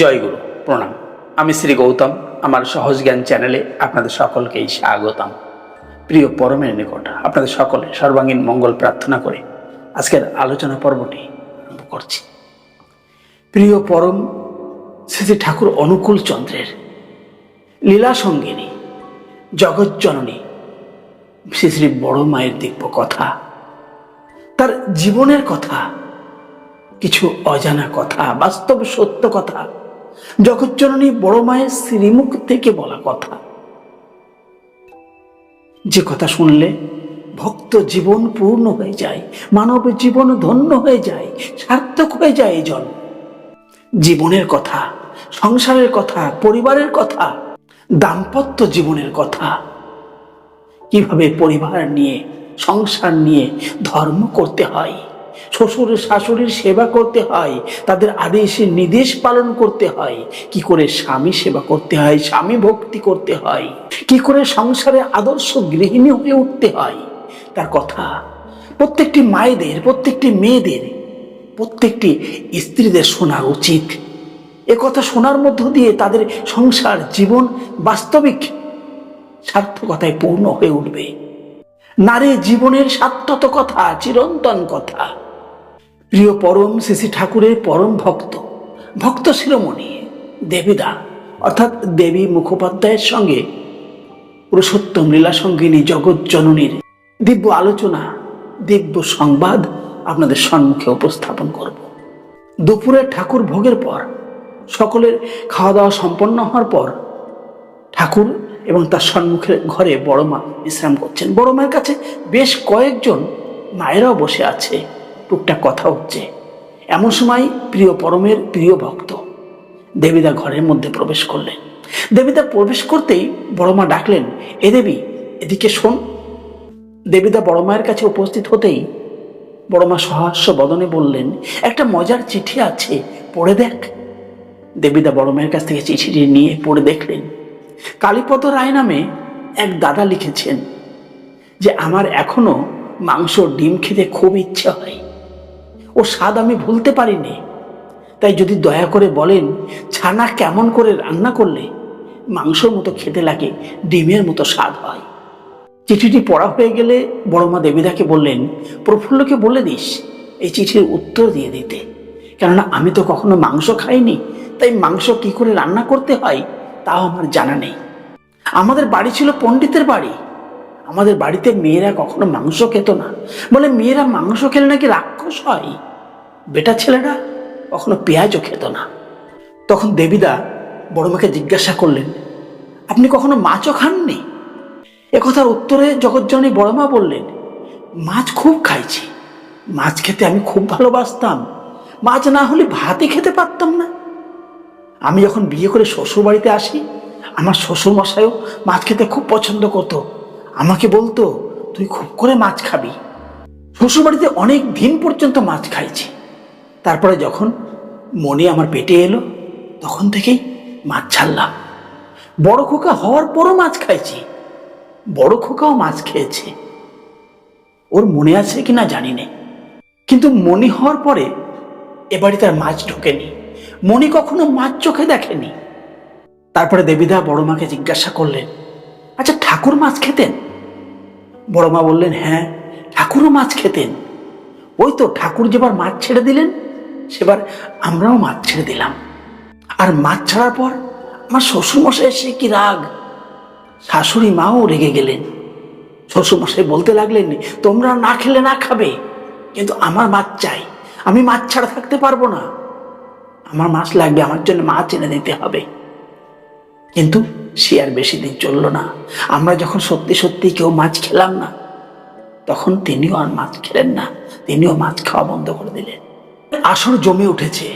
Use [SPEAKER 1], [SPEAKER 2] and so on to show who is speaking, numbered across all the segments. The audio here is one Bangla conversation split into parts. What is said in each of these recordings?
[SPEAKER 1] জয়গুরু প্রণাম। আমি শ্রী গৌতম, আমার সহজ জ্ঞান চ্যানেলে আপনাদের সকলকেই স্বাগতম। প্রিয় পরমের নিকট, আপনাদের সকলে সর্বাঙ্গীন মঙ্গল প্রার্থনা করে আজকের আলোচনা পর্বটি আরম্ভ করছি। প্রিয় পরম শ্রী ঠাকুর অনুকূল চন্দ্রের লীলা সঙ্গিনী জগজ্জননী শ্রী শ্রী বড় মায়ের দিব্য কথা, তার জীবনের কথা, কিছু অজানা কথা, বাস্তব সত্য কথা জগজ্জননী বড় মায়ের শ্রীমুখ থেকে বলা কথা। যে কথা শুনলে ভক্ত জীবন পূর্ণ হয়ে যায়, মানব জীবন ধন্য হয়ে যায়, সার্থক হয়ে যায় এই জন্ম। জীবনের কথা, সংসারের কথা, পরিবারের কথা, দাম্পত্য জীবনের কথা। কীভাবে পরিবার নিয়ে, সংসার নিয়ে ধর্ম করতে হয়? শ্বশুর শাশুড়ির সেবা করতে হয়, তাদের আদেশে নির্দেশ পালন করতে হয়। কি করে স্বামী সেবা করতে হয়, স্বামী ভক্তি করতে হয়? কি করে সংসারে আদর্শ গৃহিণী হয়ে উঠতে হয়? তার কথা, প্রত্যেকটি মায়েদের, প্রত্যেকটি মেয়েদের, প্রত্যেকটি স্ত্রীদের শোনা উচিত। এ কথা শোনার মধ্য দিয়ে তাদের সংসার জীবন বাস্তবিক সার্থকতায় পূর্ণ হয়ে উঠবে। নারী জীবনের সার্থত কথা চিরন্তন কথা। প্রিয় পরম শ্রী ঠাকুরের পরম ভক্ত ভক্ত শিরোমণি, দেবীদা, অর্থাৎ দেবী মুখোপাধ্যায়ের সঙ্গে পুরুষোত্তম লীলা সঙ্গিনী জগৎ জননীর দিব্য আলোচনা, দিব্য সংবাদ আপনাদের সম্মুখে উপস্থাপন করব। দুপুরে ঠাকুর ভোগের পর, সকলের খাওয়া দাওয়া সম্পন্ন হওয়ার পর, ঠাকুর এবং তার সম্মুখের ঘরে বড় মা বিশ্রাম করছেন। বড় মায়ের কাছে বেশ কয়েকজন মায়েরাও বসে আছে। টুকটাক কথা হচ্ছে। এমন সময় প্রিয় পরমের প্রিয় ভক্ত দেবীদা ঘরের মধ্যে প্রবেশ করলেন। দেবীদা প্রবেশ করতেই বড় মা ডাকলেন, এ দেবী, এদিকে শোন। দেবীদা বড় মায়ের কাছে উপস্থিত হতেই বড় মা সহাস্য বদনে বললেন, একটা মজার চিঠি আছে, পড়ে দেখ। দেবীদা বড় মায়ের কাছ থেকে চিঠিটি নিয়ে পড়ে দেখলেন। কালীপদ রায় নামে এক দাদা লিখেছেন যে, আমার এখনও মাংস ডিম খেতে খুব ইচ্ছে হয়। ও স্বাদ আমি ভুলতে পারিনি। তাই যদি দয়া করে বলেন, ছানা কেমন করে রান্না করলে মাংসর মতো খেতে লাগে, ডিমের মতো স্বাদ হয়। চিঠিটি পড়া হয়ে গেলে বড়মা দেবীদাকে বললেন, প্রফুল্লকে বলে দিস এই চিঠির উত্তর দিয়ে দিতে। কেননা আমি তো কখনো মাংস খাইনি, তাই মাংস কি করে রান্না করতে হয়, তাও আমার জানা নেই। আমাদের বাড়ি ছিল পণ্ডিতের বাড়ি। আমাদের বাড়িতে মেয়েরা কখনো মাংস খেত না। বলে, মেয়েরা মাংস খেলে নাকি রাক্ষস হয়? বেটা ছেলেরা কখনো পেঁয়াজও খেত না। তখন দেবীদা বড় মাকে জিজ্ঞাসা করলেন, আপনি কখনো মাছও খাননি? একথার উত্তরে জগজ্জননী বড় মা বললেন, মাছ খুব খাইছি। মাছ খেতে আমি খুব ভালোবাসতাম। মাছ না হলে ভাতই খেতে পারতাম না। আমি যখন বিয়ে করে শ্বশুর বাড়িতে আসি, আমার শ্বশুর মশাইও মাছ খেতে খুব পছন্দ করতো। আমাকে বলতো, তুই খুব করে মাছ খাবি। শ্বশুরবাড়িতে অনেক দিন পর্যন্ত মাছ খাইছি। তারপরে যখন মনে আমার পেটে এলো, তখন থেকেই মাছ ছাড়লাম। বড় খোকা হওয়ার পরও মাছ খাইছি। বড় খোকাও মাছ খেয়েছে। ওর মনে আছে কিনা জানি না। কিন্তু মনি হওয়ার পরে এ বাড়িতে আর মাছ ঢোকেনি। মনি কখনো মাছ চোখে দেখেনি। তারপরে দেবীদা বড় মাকে জিজ্ঞাসা করলেন আচ্ছা ঠাকুর মাছ খেতেন? বড় মা বললেন হ্যাঁ ঠাকুরও মাছ খেতেন। ওই তো, ঠাকুর যেবার মাছ ছেড়ে দিলেন, সেবার আমরাও মাছ ছেড়ে দিলাম। আর মাছ ছাড়ার পর আমার শ্বশুরমশাই এসে কি রাগ? শাশুড়ি মাও রেগে গেলেন। শ্বশুরমশাই বলতে লাগলেন, তোমরা না খেলে না খাবে, কিন্তু আমার মাছ চাই, আমি মাছ ছাড়া থাকতে পারব না। আমার মাছ লাগবে, আমার জন্য মাছ এনে দিতে হবে। কিন্তু সে আর বেশি দিন চলল না। আমরা যখন সত্যি সত্যি কেউ মাছ খেলাম না, তখন তিনিও আর মাছ খেলেন না, তিনিও মাছ খাওয়া বন্ধ করে দিলেন। আসর জমে উঠেছে।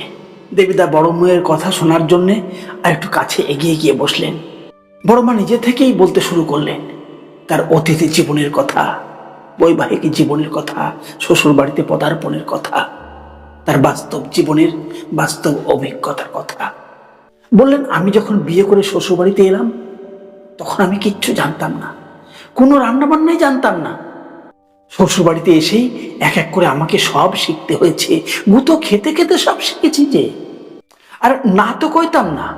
[SPEAKER 1] দেবীদা বড় মেয়ের কথা শোনার জন্যে আর একটু কাছে এগিয়ে গিয়ে বসলেন। বড় মা নিজে থেকেই বলতে শুরু করলেন, তার অতিথি জীবনের কথা, বৈবাহিক জীবনের কথা শ্বশুর বাড়িতে পদার্পণের কথা, তার বাস্তব জীবনের বাস্তব অভিজ্ঞতার কথা। বললেন, আমি যখন বিয়ে করে শ্বশুর বাড়িতে এলাম, তখন আমি কিচ্ছু জানতাম না। কোনো রান্নাবান্নাই জানতাম না। শ্বশুর বাড়িতে এসেই এক এক করে আমাকে সব শিখতে হয়েছে। গুতো খেতে খেতে সব শিখেছি যে। আর না তো কইতাম না।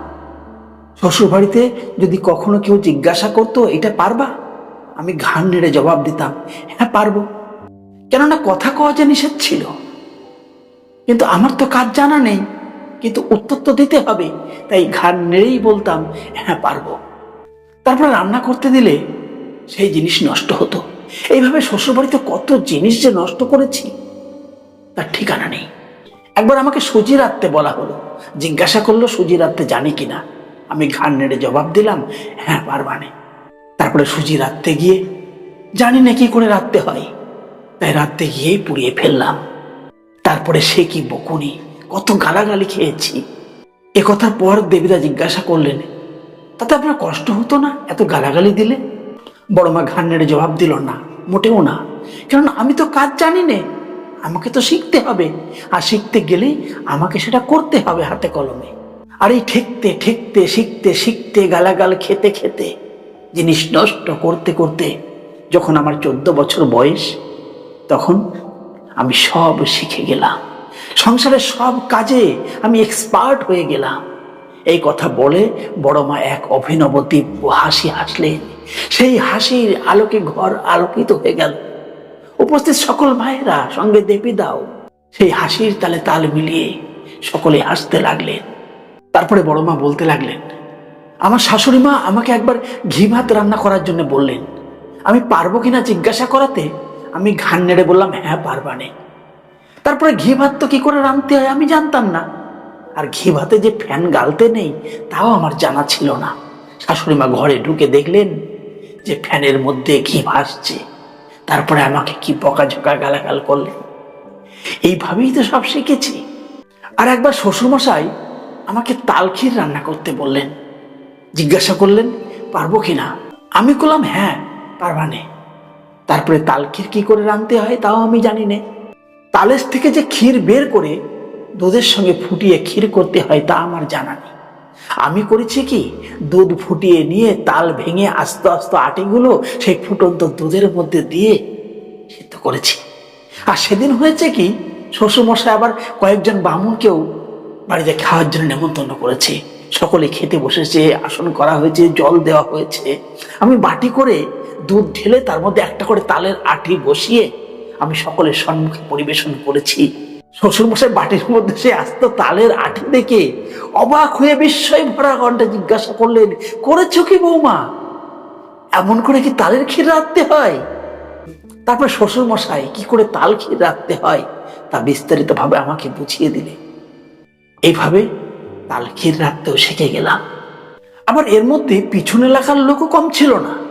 [SPEAKER 1] শ্বশুর বাড়িতে যদি কখনো কেউ জিজ্ঞাসা করতো, এটা পারবা? আমি ঘাড় নেড়ে জবাব দিতাম হ্যাঁ পারব। কেননা কথা কওয়া যে নিষেধ ছিল। কিন্তু আমার তো কাজ জানা নেই। কিন্তু উত্তর তো দিতে হবে। তাই ঘাড় নেড়েই বলতাম হ্যাঁ পারব। তারপরে রান্না করতে দিলে সেই জিনিস নষ্ট হতো। এইভাবে শ্বশুরবাড়িতে কত জিনিস যে নষ্ট করেছি, তার ঠিকানা নেই। একবার আমাকে সুজি রাখতে বলা হলো। জিজ্ঞাসা করল সুজি রাখতে জানি কিনা আমি ঘাড় নেড়ে জবাব দিলাম হ্যাঁ পারবানে তারপরে সুজি রাখতে গিয়ে, জানি না কি করে রাখতে হয়। তাই রাখতে গিয়েই পুড়িয়ে ফেললাম। তারপরে সে কি বকুনি কত গালাগালি খেয়েছি। এ কথার পর দেবীরা জিজ্ঞাসা করলেন, তাতে আপনার কষ্ট হতো না এত গালাগালি দিলে? বড় মা নেড়ে জবাব দিল, না, মোটেও না। কেননা আমি তো কাজ জানি নে, আমাকে তো শিখতে হবে। আর শিখতে গেলেই আমাকে সেটা করতে হবে হাতে কলমে। আর এই ঠেকতে ঠেকতে, শিখতে শিখতে, গালাগাল খেতে খেতে, জিনিস নষ্ট করতে করতে যখন আমার চোদ্দ বছর বয়স, তখন আমি সব শিখে গেলাম। সংসারের সব কাজে আমি এক্সপার্ট হয়ে গেলাম। এই কথা বলে বড় মা এক অভিনব দিব্য হাসি হাসলেন। সেই হাসির আলোকে ঘর আলোকিত হয়ে গেল। উপস্থিত সকল ভাইয়েরা সঙ্গে দেবী দাও। সেই হাসির তালে তাল মিলিয়ে সকলে হাসতে লাগলেন। তারপরে বড় মা বলতে লাগলেন, আমার শাশুড়ি মা আমাকে একবার ঘি ভাত রান্না করার জন্য বললেন। আমি পারব কিনা জিজ্ঞাসা করাতে? আমি ঘান নেড়ে বললাম হ্যাঁ পারবানে তারপরে ঘি ভাত তো কি করে রাঁধতে হয় আমি জানতাম না। আর ঘি ভাতে যে ফ্যান গালতে নেই, তাও আমার জানা ছিল না। শাশুড়ি মা ঘরে ঢুকে দেখলেন যে ফ্যানের মধ্যে ঘি ভাসছে। তারপরে আমাকে কি বকাঝোকা গালাগাল করলেন। এইভাবেই তো সব শিখেছি। আর একবার শ্বশুরমশাই আমাকে তালখির রান্না করতে বললেন। জিজ্ঞাসা করলেন, পারব কি না? আমি করলাম হ্যাঁ পারবানে তারপরে তালখির কি করে রাঁধতে হয় তাও আমি জানি না। তালের থেকে যে ক্ষীর বের করে দুধের সঙ্গে ফুটিয়ে ক্ষীর করতে হয় তা আমার জানা নেই। আমি করেছি কি? দুধ ফুটিয়ে নিয়ে তাল ভেঙে আস্তে আস্তে আটিগুলো সেই ফুটন্ত দুধের মধ্যে দিয়ে সিদ্ধ করেছি। আর সেদিন হয়েছে কি? শ্বশুরমশাই আবার কয়েকজন বামুনকেও বাড়িতে খাওয়ার জন্য নেমন্তন্ন করেছে। সকলে খেতে বসেছে, আসন করা হয়েছে, জল দেওয়া হয়েছে। আমি বাটি করে দুধ ঢেলে তার মধ্যে একটা করে তালের আটি বসিয়ে আমি সকলের সম্মুখে পরিবেশন করেছি। শ্বশুরমশাই বাটির মধ্যে সে আস্ত তালের আটি দেখে অবাক হয়ে বিস্ময় ভরা ঘণ্টা জিজ্ঞাসা করলেন, করেছ কি বৌমা? এমন করে কি তালের ক্ষীর রাখতে হয়? তারপর শ্বশুরমশাই, কি করে তাল ক্ষীর রাখতে হয়? তা বিস্তারিতভাবে আমাকে বুঝিয়ে দিলে। এইভাবে তাল ক্ষীর রাখতেও শিখে গেলাম। আবার এর মধ্যে পিছনে লেখার লোকও কম ছিল না।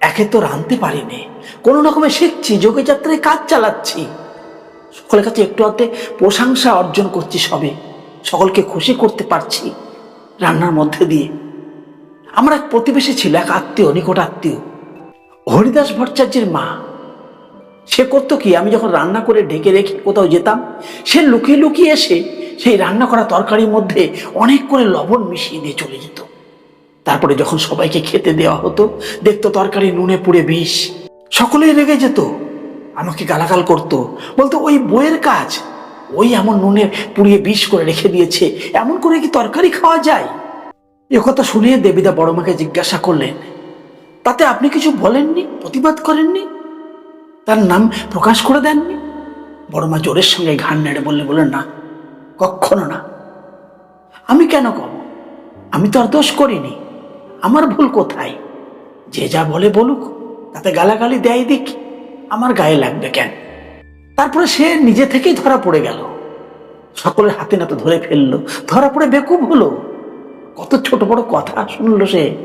[SPEAKER 1] একে তো রাঁধতে পারিনি। কোনো রকমে শিখছি, যোগে যাত্রায় কাজ চালাচ্ছি। সকলের কাছে একটু হাতে প্রশংসা অর্জন করছি সবে। সকলকে খুশি করতে পারছি রান্নার মধ্যে দিয়ে। আমার এক প্রতিবেশী ছিল, এক আত্মীয়, নিকট আত্মীয়। হরিদাস ভট্টাচার্যের মা। সে করতো কি, আমি যখন রান্না করে ঢেকে রেখে কোথাও যেতাম, সে লুকিয়ে লুকিয়ে এসে সেই রান্না করা তরকারির মধ্যে অনেক করে লবণ মিশিয়ে দিয়ে চলে যেত। তারপরে যখন সবাইকে খেতে দেওয়া হতো, দেখতো তরকারি নুনে পুড়ে বিষ। সকলেই রেগে যেত, আমাকে গালাগাল করতো। বলতো, ওই বইয়ের কাজ, ওই এমন নুনে পুড়িয়ে বিষ করে রেখে দিয়েছে, এমন করে কি তরকারি খাওয়া যায়? এ কথা শুনিয়ে দেবীদা বড় মাকে জিজ্ঞাসা করলেন, তাতে আপনি কিছু বলেননি, প্রতিবাদ করেননি? তার নাম প্রকাশ করে দেননি? বড় মা জোরের সঙ্গে ঘাড় নেড়ে বললে, বললেন, না কখনো না। আমি কেন কব আমি তো আর দোষ করিনি। আমার ভুল কোথায়? যে যা বলে বলুক, তাতে গালাগালি দেয় দিক, আমার গায়ে লাগবে কেন? তারপরে সে নিজে থেকেই ধরা পড়ে গেল। সকলের হাতে নাতে ধরে ফেলল, ধরা পড়ে বেকুব হলো। কত ছোট বড় কথা শুনলো সে।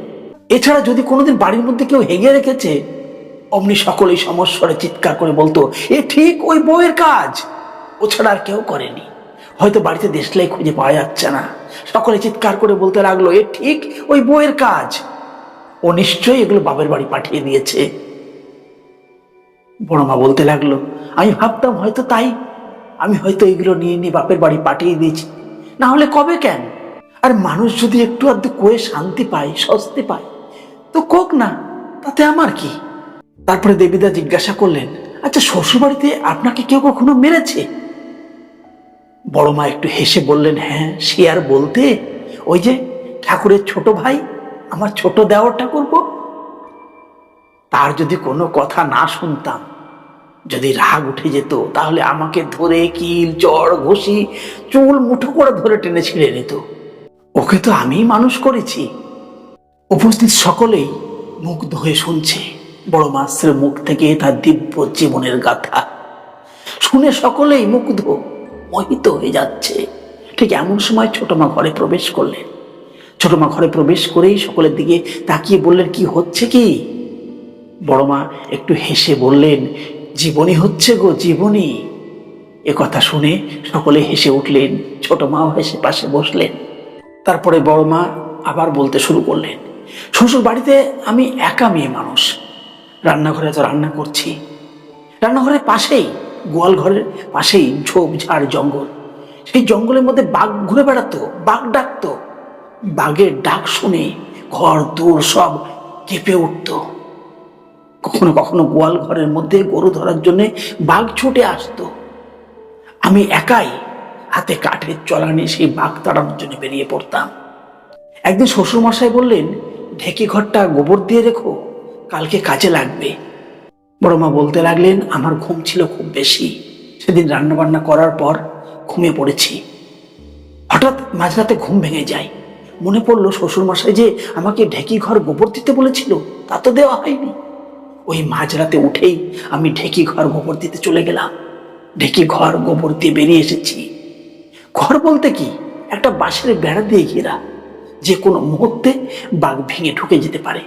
[SPEAKER 1] এছাড়া যদি কোনোদিন বাড়ির মধ্যে কেউ হেগে রেখেছে, অমনি সকলেই সমস্বরে চিৎকার করে বলতো, এ ঠিক ওই বউয়ের কাজ। ও ছাড়া আর কেউ করেনি। হয়তো বাড়িতে দেশলাই খুঁজে পাওয়া যাচ্ছে না। সকলে চিৎকার করে বলতে লাগল, এ ঠিক ওই বউয়ের কাজ। ও নিশ্চয়ই এগুলো বাপের বাড়ি পাঠিয়ে দিয়েছে। বড় মা বলতে লাগল, আমি ভাবতাম হয়তো তাই। আমি হয়তো এগুলো নিয়ে নিয়ে বাপের বাড়ি পাঠিয়ে দিয়েছি। না হলে কবে কেন? আর মানুষ যদি একটু আধটু কয়ে শান্তি পায়, স্বস্তি পায়, তো কোক না, তাতে আমার কি? তারপরে দেবীদা জিজ্ঞাসা করলেন আচ্ছা শ্বশুরবাড়িতে আপনাকে কেউ কখনো মেরেছে? বড় মা একটু হেসে বললেন হ্যাঁ সে আর বলতে? ওই যে ঠাকুরের ছোট ভাই, আমার ছোট দেওয়ার ঠাকুরপো তার যদি কোনো কথা না শুনতাম, যদি রাগ উঠে যেত, তাহলে আমাকে ধরে কিল চড় ঘষি, চুল মুঠো করে ধরে টেনে ছিঁড়ে নিত। ওকে তো আমিই মানুষ করেছি। উপস্থিত সকলেই মুগ্ধ হয়ে শুনছে। বড় মাস্টারের মুখ থেকে তার দিব্য জীবনের গাথা। শুনে সকলেই মুগ্ধ। মোহিত হয়ে যাচ্ছে। ঠিক এমন সময় ছোট মা ঘরে প্রবেশ করলেন। ছোট মা ঘরে প্রবেশ করেই সকলের দিকে তাকিয়ে বললেন, কি হচ্ছে কি? বড় মা একটু হেসে বললেন, জীবনী হচ্ছে গো, জীবনী। এ কথা শুনে সকলে হেসে উঠলেন, ছোট মাও হেসে পাশে বসলেন। তারপরে বড় মা আবার বলতে শুরু করলেন, শ্বশুর বাড়িতে আমি একা মেয়ে মানুষ। রান্নাঘরে তো রান্না করছি। রান্নাঘরের পাশেই গোয়াল ঘরের পাশেই ঝোপ ঝাড় জঙ্গল। সেই জঙ্গলের মধ্যে বাঘ ঘুরে বেড়াতো, বাঘ ডাকতো। বাঘের ডাক শুনে ঘর, দূর সব কেঁপে উঠতো। কখনো কখনো গোয়াল ঘরের মধ্যে গরু ধরার জন্যে বাঘ ছুটে আসতো। আমি একাই হাতে কাঠের চলানি সেই বাঘ তাড়ানোর জন্য বেরিয়ে পড়তাম। একদিন শ্বশুরমশাই বললেন, ঢেকি ঘরটা গোবর দিয়ে রেখো, কালকে কাজে লাগবে। বড় মা বলতে লাগলেন, আমার ঘুম ছিল খুব বেশি। সেদিন রান্নাবান্না করার পর ঘুমিয়ে পড়েছি। হঠাৎ মাঝরাতে ঘুম ভেঙে যায়। মনে পড়ল শ্বশুরমশাই যে আমাকে ঢেকি ঘর গোবর দিতে বলেছিল, তা তো দেওয়া হয়নি। ওই মাঝরাতে উঠেই আমি ঢেকি ঘর গোবর দিতে চলে গেলাম। ঢেকি ঘর গোবর দিয়ে বেরিয়ে এসেছি। ঘর বলতে কি? একটা বাঁশের বেড়া দিয়ে ঘেরা। যে কোনো মুহূর্তে বাঘ ভেঙে ঢুকে যেতে পারে।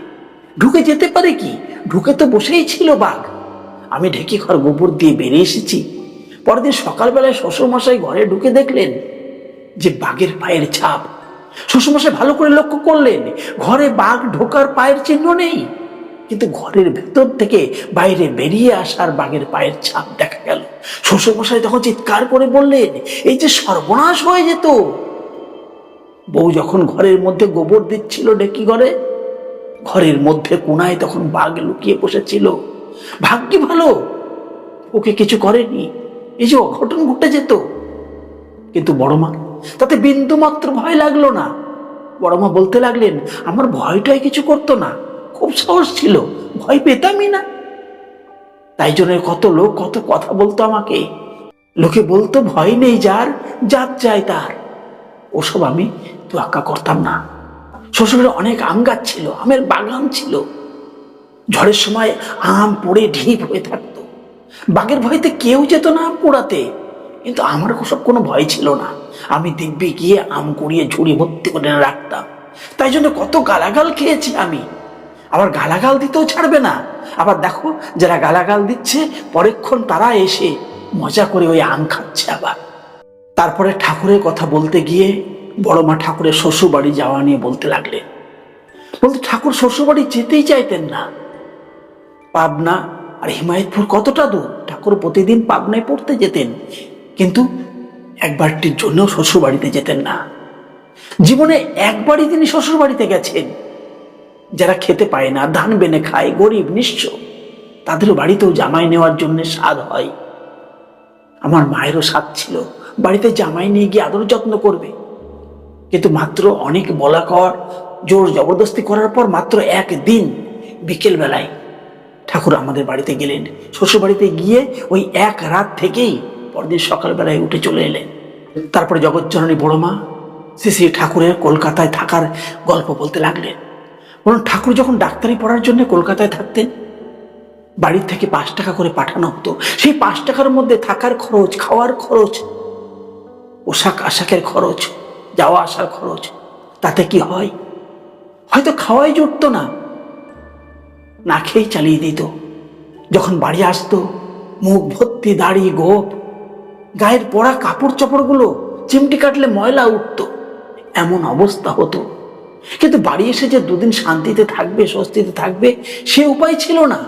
[SPEAKER 1] ঢুকে যেতে পারে কি? ঢুকে তো বসেই ছিল বাঘ। আমি ঢেকি ঘর গোবর দিয়ে বেরিয়ে এসেছি। পরদিন সকালবেলায় শ্বশুরমশাই ঘরে ঢুকে দেখলেন যে বাঘের পায়ের ছাপ। শ্বশুরমশাই ভালো করে লক্ষ্য করলেন, ঘরে বাঘ ঢোকার পায়ের চিহ্ন নেই। কিন্তু ঘরের ভেতর থেকে বাইরে বেরিয়ে আসার বাঘের পায়ের ছাপ দেখা গেল। শ্বশুরমশাই তখন চিৎকার করে বললেন, এই যে সর্বনাশ হয়ে যেত। বউ যখন ঘরের মধ্যে গোবর দিচ্ছিল ডেকি ঘরে ঘরের মধ্যে কোনায় তখন বাঘ লুকিয়ে বসেছিল। ভাগ্যি ভালো? ওকে কিছু করেনি। এই যে অঘটন ঘটে যেত। কিন্তু বড় মা, তাতে বিন্দু মাত্র ভয় লাগল না। বড় মা বলতে লাগলেন, আমার ভয়টাই কিছু করতো না। খুব সাহস ছিল, ভয় পেতামই না। তাই জন্য কত লোক, কত কথা বলতো আমাকে। লোকে বলতো, ভয় নেই যার যার চাই তার। ওসব আমি তো তোয়াক্কা করতাম না। শ্বশুরের অনেক আম গাছ ছিল, আমের বাগান ছিল। ঝড়ের সময় আম পড়ে ঢিপ হয়ে থাকতো। বাঘের ভয়তে কেউ যেত না আম পোড়াতে, কিন্তু আমার ওসব কোনো ভয় ছিল না। আমি দিব্যি গিয়ে আম কুড়িয়ে ঝুড়ি ভর্তি করে রাখতাম। তাই জন্য কত গালাগাল খেয়েছি আমি। আবার গালাগাল দিতেও ছাড়বে না। আবার দেখো, যারা গালাগাল দিচ্ছে, পরেক্ষণ তারা এসে মজা করে ওই আম খাচ্ছে আবার। তারপরে ঠাকুরের কথা বলতে গিয়ে বড় মা ঠাকুরের শ্বশুর বাড়ি যাওয়া নিয়ে বলতে লাগলেন বলতে ঠাকুর শ্বশুর বাড়ি যেতেই চাইতেন না। পাবনা আর হিমায়তপুর কতটা দূর? ঠাকুর প্রতিদিন পাবনায় পড়তে যেতেন। কিন্তু একবারটির জন্য শ্বশুর বাড়িতে যেতেন না। জীবনে একবারই তিনি শ্বশুর বাড়িতে গেছেন। যারা খেতে পায় না, ধান বেনে খায়, গরিব, নিঃস্ব, তাদের বাড়িতেও জামাই নেওয়ার জন্য স্বাদ হয়। আমার মায়েরও স্বাদ ছিল। বাড়িতে জামাই নিয়ে গিয়ে আদর যত্ন করবে। কিন্তু মাত্র অনেক বলা কর, জোর জবরদস্তি করার পর মাত্র একদিন বিকেল বেলায় ঠাকুর আমাদের বাড়িতে গেলেন। শ্বশুর বাড়িতে গিয়ে ওই এক রাত থেকেই পরদিন সকালবেলায় উঠে চলে এলেন। তারপরে জগৎজননী বড় মা শ্রী শ্রী ঠাকুরের কলকাতায় থাকার গল্প বলতে লাগলেন। বরং ঠাকুর যখন ডাক্তারি পড়ার জন্য কলকাতায় থাকতেন, বাড়ির থেকে পাঁচ টাকা করে পাঠানো হতো। সেই পাঁচ টাকার মধ্যে থাকার খরচ, খাওয়ার খরচ পোশাক আশাকের খরচ যাওয়া আসার খরচ, তাতে কি হয়? হয়তো খাওয়াই জুটতো না। না খেয়েই চালিয়ে দিত। যখন বাড়ি আসতো, মুখ ভর্তি দাড়ি, গোপ, গায়ের পড়া কাপড় চোপড়গুলো চিমটি কাটলে ময়লা উঠত। এমন অবস্থা হতো। কিন্তু বাড়ি এসে যে দুদিন শান্তিতে থাকবে, স্বস্তিতে থাকবে, সে উপায় ছিল না।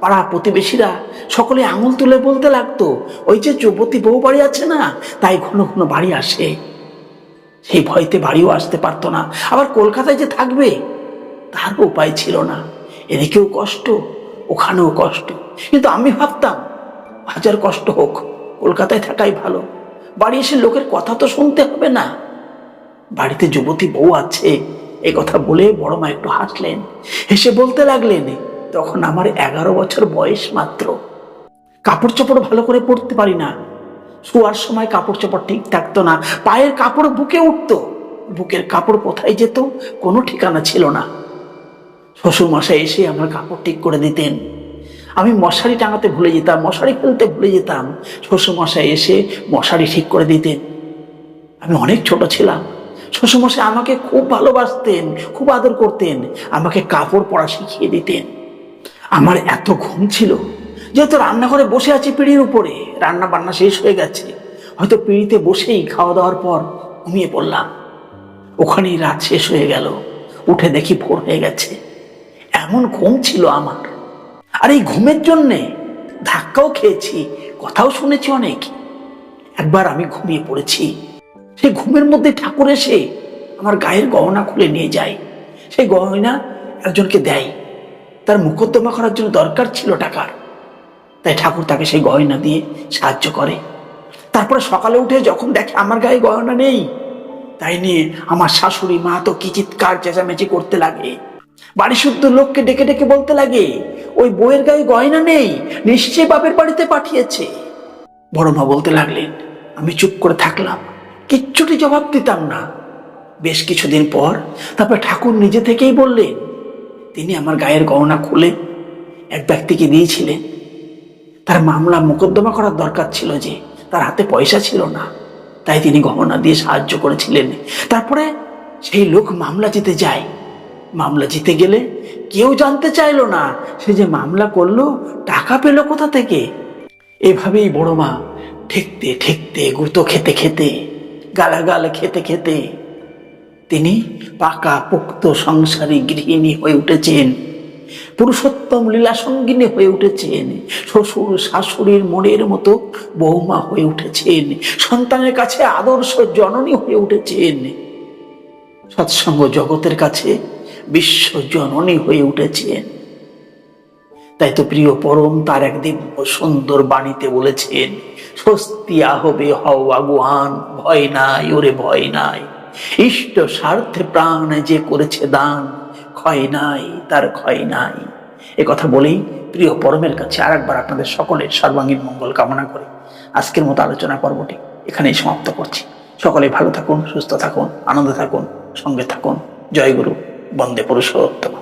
[SPEAKER 1] পাড়া প্রতিবেশীরা সকলে আঙুল তুলে বলতে লাগতো, ওই যে যুবতী বউ বাড়ি আছে না, তাই ঘন ঘন বাড়ি আসে। সেই ভয়তে বাড়িও আসতে পারতো না। আবার কলকাতায় যে থাকবে, তার উপায় ছিল না। এদিকেও কষ্ট, ওখানেও কষ্ট। কিন্তু আমি ভাবতাম হাজার কষ্ট হোক, কলকাতায় থাকাই ভালো। বাড়ি এসে লোকের কথা তো শুনতে হবে না। বাড়িতে যুবতী বউ আছে, এ কথা বলে বড় মা একটু হাসলেন। হেসে বলতে লাগলেন, তখন আমার এগারো বছর বয়স মাত্র। কাপড় চোপড় ভালো করে পরতে পারি না। শোয়ার সময় কাপড় চোপড় ঠিক থাকতো না। পায়ের কাপড় বুকে উঠতো। বুকের কাপড় কোথায় যেত? কোনো ঠিকানা ছিল না। শ্বশুর মশাই এসে আমার কাপড় ঠিক করে দিতেন। আমি মশারি টাঙাতে ভুলে যেতাম, মশারি ফেলতে ভুলে যেতাম। শ্বশুর মশাই এসে মশারি ঠিক করে দিতেন। আমি অনেক ছোট ছিলাম। শ্বশুরমশাই আমাকে খুব ভালোবাসতেন, খুব আদর করতেন, আমাকে কাপড় পরা শিখিয়ে দিতেন। আমার এত ঘুম ছিল যেহেতু রান্নাঘরে বসে আছি পিঁড়ির উপরে। রান্না বান্না শেষ হয়ে গেছে। হয়তো পিঁড়িতে বসেই খাওয়া দাওয়ার পর ঘুমিয়ে পড়লাম। ওখানেই রাত শেষ হয়ে গেল। উঠে দেখি ভোর হয়ে গেছে। এমন ঘুম ছিল আমার। আর এই ঘুমের জন্যে ধাক্কাও খেয়েছি, কথাও শুনেছি অনেক। একবার আমি ঘুমিয়ে পড়েছি। সেই ঘুমের মধ্যে ঠাকুর এসে আমার গায়ের গহনা খুলে নিয়ে যায়। সেই গহনা একজনকে দেয়। তার মুকদ্দমা করার জন্য দরকার ছিল টাকার। তাই ঠাকুর তাকে সেই গয়না দিয়ে সাহায্য করে। তারপরে সকালে উঠে যখন দেখে আমার গায়ে গয়না নেই, তাই নিয়ে আমার শাশুড়ি মা তো কি চিৎকার, চেঁচামেচি করতে লাগে। বাড়ি শুদ্ধ লোককে ডেকে ডেকে বলতে লাগে, ওই বইয়ের গায়ে গয়না নেই, নিশ্চয়ই বাপের বাড়িতে পাঠিয়েছে। বড় মা বলতে লাগলেন, আমি চুপ করে থাকলাম, কিচ্ছুটি জবাব দিতাম না। বেশ কিছুদিন পর তারপর ঠাকুর নিজে থেকেই বললেন, তিনি আমার গায়ের গহনা খুলে এক ব্যক্তিকে দিয়েছিলেন। তার মামলা মোকদ্দমা করার দরকার ছিল যে, তার হাতে পয়সা ছিল না। তাই তিনি গহনা দিয়ে সাহায্য করেছিলেন। তারপরে সেই লোক মামলা জিতে যায়। মামলা জিতে গেলে কেউ জানতে চাইলো না সে যে মামলা করল, টাকা পেল কোথা থেকে? এভাবেই বড় মা ঠেকতে ঠেকতে, গুঁতো খেতে খেতে, গালাগাল খেতে খেতে তিনি পাকা, পোক্ত, সংসারী গৃহিণী হয়ে উঠেছেন। পুরুষোত্তম লীলা সঙ্গিনী হয়ে উঠেছেন। শ্বশুর শাশুড়ির মনের মতো বৌমা হয়ে উঠেছেন। সন্তানের কাছে আদর্শ জননী হয়ে উঠেছেন। সৎসঙ্গ জগতের কাছে বিশ্ব জননী হয়ে উঠেছেন। তাই তো প্রিয় পরম তার এক দিব্য সুন্দর বাণীতে বলেছেন স্বস্তিয়া হবে হও আগুয়ান, ভয় নাই, ওরে ভয় নাই। ইষ্ট স্বার্থে প্রাণ যে করেছে দান ক্ষয় নাই, তার ক্ষয় নাই। এ কথা বলেই প্রিয় পরমের কাছে আর একবার আপনাদের সকলের সর্বাঙ্গীন মঙ্গল কামনা করে। আজকের মতো আলোচনা পর্বটি এখানেই সমাপ্ত করছি। সকলে ভালো থাকুন, সুস্থ থাকুন, আনন্দ থাকুন, সঙ্গে থাকুন। জয় গুরু, বন্দে পুরুষোত্তম।